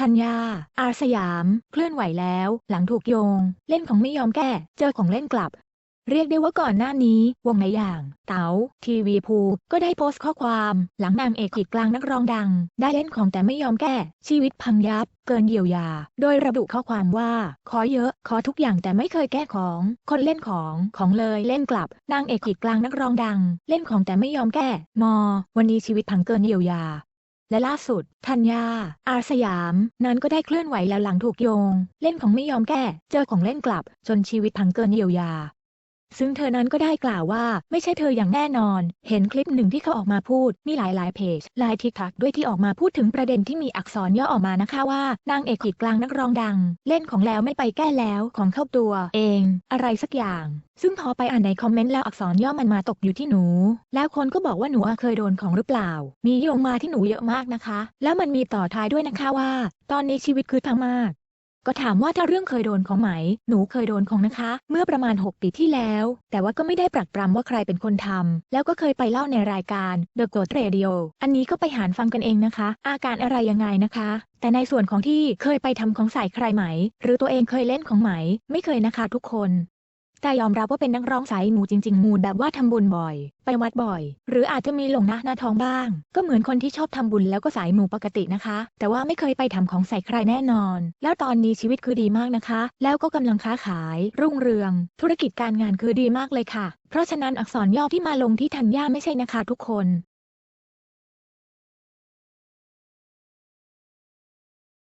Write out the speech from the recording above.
ธัญญา อาสยาม เคลื่อนไหวแล้ว หลังถูกโยง เล่นของไม่ยอมแก้ เจอของเล่นกลับ เรียกได้ว่าก่อนหน้านี้ วงในอย่าง เต๋าทีวีภู ก็ได้โพสต์ข้อความ หลังนางเอกขีดกลางนักร้องดัง ได้เล่นของแต่ไม่ยอมแก้ ชีวิตพังยับ เกินเยียวยา โดยระบุข้อความว่า ขอเยอะ ขอทุกอย่างแต่ไม่เคยแก้ของ คนเล่นของ ของเลยเล่นกลับ นางเอกขีดกลางนักร้องดัง เล่นของแต่ไม่ยอมแก้ มอ วันนี้ชีวิตพังเกินเยียวยา และล่าสุดธัญญา อาสยาม นั้นก็ได้เคลื่อนไหวแล้วหลังถูกโยง เล่นของไม่ยอมแก้ เจอของเล่นกลับ จนชีวิตพังเกินเยียวยา ซึ่งเธอนั้นก็ได้กล่าวว่าไม่ใช่เธออย่างแน่นอน เห็นคลิปหนึ่งที่เขาออกมาพูด มีหลายหลายเพจหลายทิกทักด้วยที่ออกมาพูดถึงประเด็นที่มีอักษรย่อออกมานะคะว่านางเอกขีดกลางนักร้องดัง เล่นของแล้วไม่ไปแก้แล้วของเข้าตัวเอง อะไรสักอย่าง ซึ่งพอไปอ่านในคอมเมนต์แล้วอักษรย่อมันมาตกอยู่ที่หนู แล้วคนก็บอกว่าหนูเคยโดนของหรือเปล่า มีโยงมาที่หนูเยอะมากนะคะ แล้วมันมีต่อท้ายด้วยนะคะว่า ตอนนี้ชีวิตคือพังมาก ก็ถามว่าถ้าเรื่องเคยโดนของไหม หนูเคยโดนของนะคะ เมื่อประมาณ 6 ปีที่แล้ว แต่ว่าก็ไม่ได้ปรักปรำว่าใครเป็นคนทำแล้วก็เคยไปเล่าในรายการ The g o t Radio อันนี้ก็ไปหารฟังกันเองนะคะ อาการอะไรยังไงนะคะ แต่ในส่วนของที่เคยไปทำของใส่ใครไหม หรือตัวเองเคยเล่นของไหม ไม่เคยนะคะทุกคน แต่ยอมรับว่าเป็นนักร้องสายหมูจริง ๆ มูแบบว่าทำบุญบ่อย ไปวัดบ่อย หรืออาจจะมีหลงนะหน้าท้องบ้าง ก็เหมือนคนที่ชอบทำบุญแล้วก็สายหมูปกตินะคะ แต่ว่าไม่เคยไปทำของใส่ใครแน่นอน แล้วตอนนี้ชีวิตคือดีมากนะคะ แล้วก็กำลังค้าขาย รุ่งเรือง ธุรกิจการงานคือดีมากเลยค่ะ เพราะฉะนั้นอักษรย่อที่มาลงที่ธัญญาไม่ใช่นะคะทุกคน